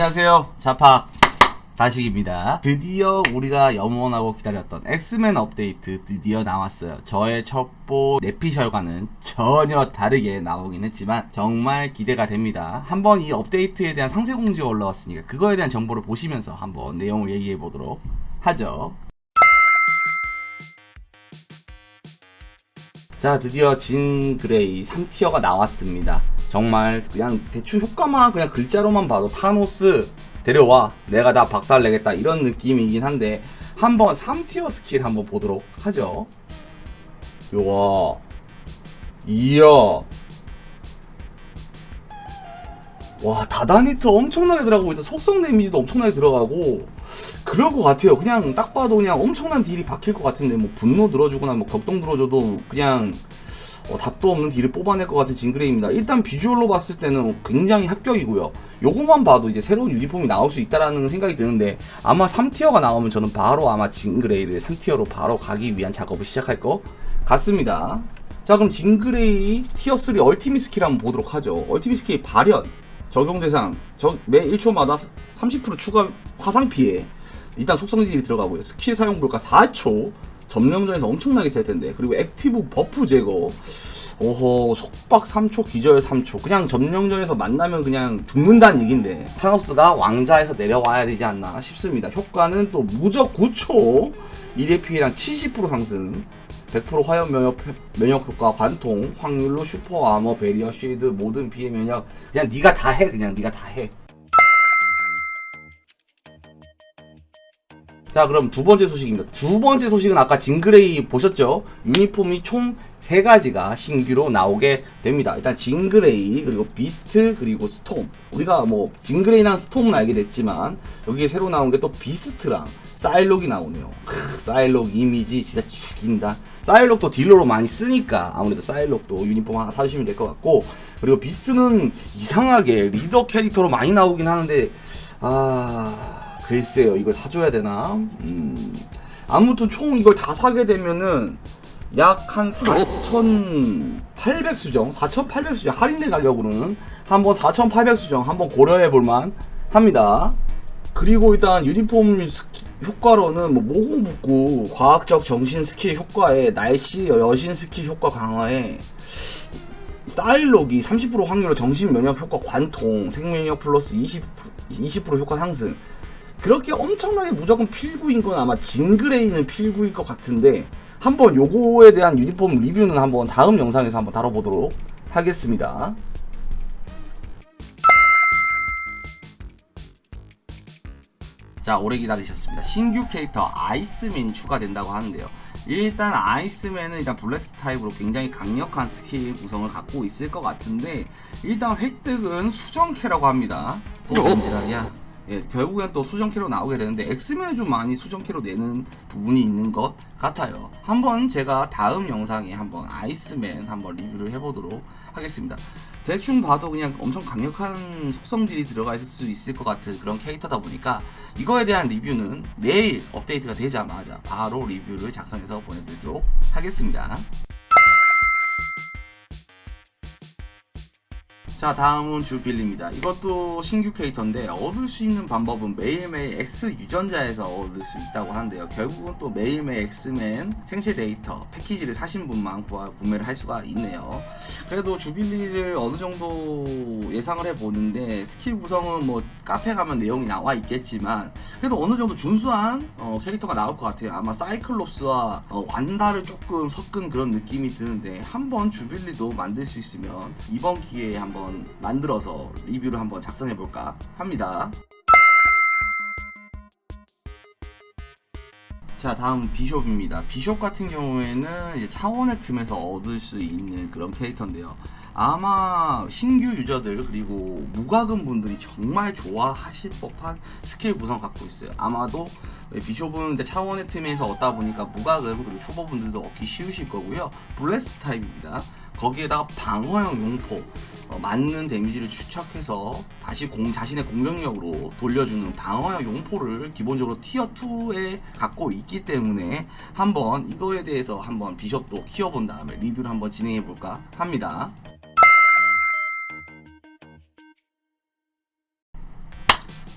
안녕하세요. 자파 다식입니다. 드디어 우리가 염원하고 기다렸던 엑스맨 업데이트 드디어 나왔어요. 저의 첩보 내피셜과는 전혀 다르게 나오긴 했지만 정말 기대가 됩니다. 한번 이 업데이트에 대한 상세 공지가 올라왔으니까 그거에 대한 정보를 보시면서 한번 내용을 얘기해 보도록 하죠. 자 드디어 진 그레이 3티어가 나왔습니다 정말 그냥 대충 효과만 그냥 글자로만 봐도 타노스 데려와 내가 다 박살 내겠다 이런 느낌이긴 한데 한번 3티어 스킬 한번 보도록 하죠. 요거. 이야 와 다다니트 엄청나게 들어가고 일단 속성 데미지도 엄청나게 들어가고. 그럴 것 같아요. 그냥 딱 봐도 그냥 엄청난 딜이 박힐 것 같은데 뭐 분노 들어주거나 뭐 격동 들어줘도 그냥 어, 답도 없는 딜을 뽑아낼 것 같은 징그레이입니다. 일단 비주얼로 봤을 때는 굉장히 합격이고요. 요거만 봐도 이제 새로운 유니폼이 나올 수 있다라는 생각이 드는데 아마 3티어가 나오면 저는 바로 아마 징그레이를 3티어로 바로 가기 위한 작업을 시작할 것 같습니다. 자 그럼 징그레이 티어 3 얼티밋 스킬 한번 보도록 하죠. 얼티밋 스킬 발현 적용 대상 매 1초마다 30% 추가 화상 피해 일단 속성질이 들어가고요. 스킬 사용 불가 4초. 점령전에서 엄청나게 셀 텐데. 그리고 액티브 버프 제거. 오호, 속박 3초, 기절 3초. 그냥 점령전에서 만나면 그냥 죽는다는 얘긴데. 타노스가 왕자에서 내려와야 되지 않나 싶습니다. 효과는 또 무적 9초. 1의 피해량 70% 상승. 100% 화염 면역, 면역 효과 관통 확률로 슈퍼 아머 베리어 쉴드 모든 피해 면역 그냥 네가 다 해 그냥 네가 다 해. 자 그럼 두 번째 소식입니다. 두 번째 소식은 아까 징그레이 보셨죠? 유니폼이 총 세 가지가 신규로 나오게 됩니다. 일단 징그레이 그리고 비스트 그리고 스톰. 우리가 뭐 징그레이랑 스톰은 알게 됐지만 여기에 새로 나온 게 또 비스트랑 사일록이 나오네요. 크, 사일록 이미지 진짜 죽인다. 사일록도 딜러로 많이 쓰니까 아무래도 사일록도 유니폼 하나 사주시면 될 것 같고 그리고 비스트는 이상하게 리더 캐릭터로 많이 나오긴 하는데 아 글쎄요 이걸 사줘야 되나? 음. 아무튼 총 이걸 다 사게 되면은 약 한 4,800 수정 4,800 수정 할인된 가격으로는 한번 4,800 수정 한번 고려해 볼만 합니다. 그리고 일단 유니폼 스키, 효과로는 뭐 모공 복구 과학적 정신 스킬 효과에 날씨 여신 스킬 효과 강화에 사일록이 30% 확률로 정신 면역 효과 관통 생명력 플러스 20%, 20% 효과 상승 그렇게 엄청나게 무조건 필구인 건 아마 징그레이는 필구일 것 같은데 한번 요거에 대한 유니폼 리뷰는 한번 다음 영상에서 한번 다뤄보도록 하겠습니다. 자 오래 기다리셨습니다. 신규 캐릭터 아이스맨이 추가된다고 하는데요. 일단 아이스맨은 일단 블레스 타입으로 굉장히 강력한 스킬 구성을 갖고 있을 것 같은데 일단 획득은 수정캐라고 합니다. 또 뭔지라냐? 예, 결국엔 또 수정키로 나오게 되는데 엑스맨이 좀 많이 수정키로 내는 부분이 있는 것 같아요. 한번 제가 다음 영상에 한번 아이스맨 한번 리뷰를 해보도록 하겠습니다. 대충 봐도 그냥 엄청 강력한 속성들이 들어가 있을 수 있을 것 같은 그런 캐릭터다 보니까 이거에 대한 리뷰는 내일 업데이트가 되자마자 바로 리뷰를 작성해서 보내드리도록 하겠습니다. 자 다음은 주빌리입니다. 이것도 신규 캐릭터인데 얻을 수 있는 방법은 매일매일 X 유전자에서 얻을 수 있다고 하는데요. 결국은 또 매일매일 엑스맨 생체 데이터 패키지를 사신 분만 구하, 구매를 할 수가 있네요. 그래도 주빌리를 어느 정도 예상을 해보는데 스킬 구성은 뭐 카페 가면 내용이 나와 있겠지만 그래도 어느 정도 준수한 어, 캐릭터가 나올 것 같아요. 아마 사이클롭스와 어, 완다를 조금 섞은 그런 느낌이 드는데 한번 주빌리도 만들 수 있으면 이번 기회에 한번 한번 만들어서 리뷰를 한번 작성해 볼까 합니다. 자 다음 비숍입니다. 비숍 같은 경우에는 차원의 틈에서 얻을 수 있는 그런 캐릭터인데요. 아마 신규 유저들 그리고 무과금 분들이 정말 좋아하실 법한 스킬 구성 갖고 있어요. 아마도 비숍은 차원의 틈에서 얻다 보니까 무과금 그리고 초보분들도 얻기 쉬우실 거고요. 블레스 타입입니다. 거기에다가 방어형 용포 어, 맞는 데미지를 추적해서 다시 공, 자신의 공격력으로 돌려주는 방어형 용포를 기본적으로 티어 2에 갖고 있기 때문에 한번 이거에 대해서 한번 비숍도 키워본 다음에 리뷰를 한번 진행해 볼까 합니다.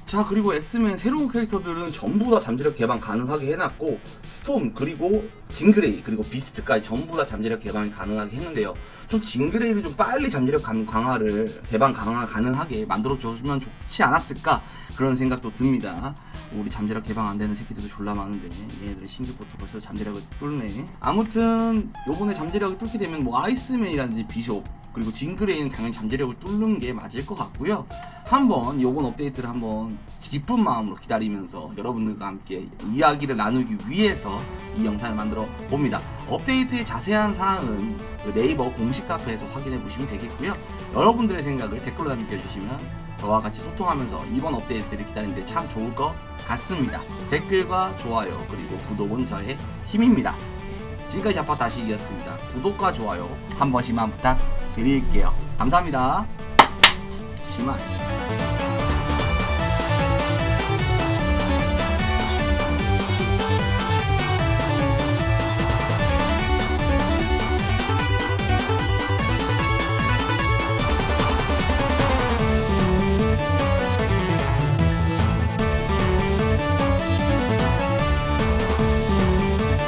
자 그리고 엑스맨 새로운 캐릭터들은 전부 다 잠재력 개방 가능하게 해놨고 스톰 그리고 징그레이 그리고 비스트까지 전부 다 잠재력 개방이 가능하게 했는데요. 좀 징그레이를 좀 빨리 잠재력 감- 강화를 개방 강화 가능하게 만들어줬으면 좋지 않았을까 그런 생각도 듭니다 우리 잠재력 개방 안 되는 새끼들도 졸라 많은데 얘네들 신규부터 벌써 잠재력을 뚫네 아무튼 요번에 잠재력을 뚫게 되면 뭐 아이스맨이라든지 비숍 그리고 징그레이는 당연히 잠재력을 뚫는 게 맞을 것 같고요. 한번 요번 업데이트를 한번 기쁜 마음으로 기다리면서 여러분들과 함께 이야기를 나누기 위해서 이 영상을 만들어 봅니다. 업데이트의 자세한 사항은 그 네이버 공식 카페에서 확인해 보시면 되겠고요. 여러분들의 생각을 댓글로 남겨주시면 저와 같이 소통하면서 이번 업데이트를 기다리는데 참 좋을 것 같습니다. 댓글과 좋아요 그리고 구독은 저의 힘입니다. 지금까지 자파 다시기였습니다. 구독과 좋아요 한 번씩만 부탁드릴게요. 감사합니다. 심한.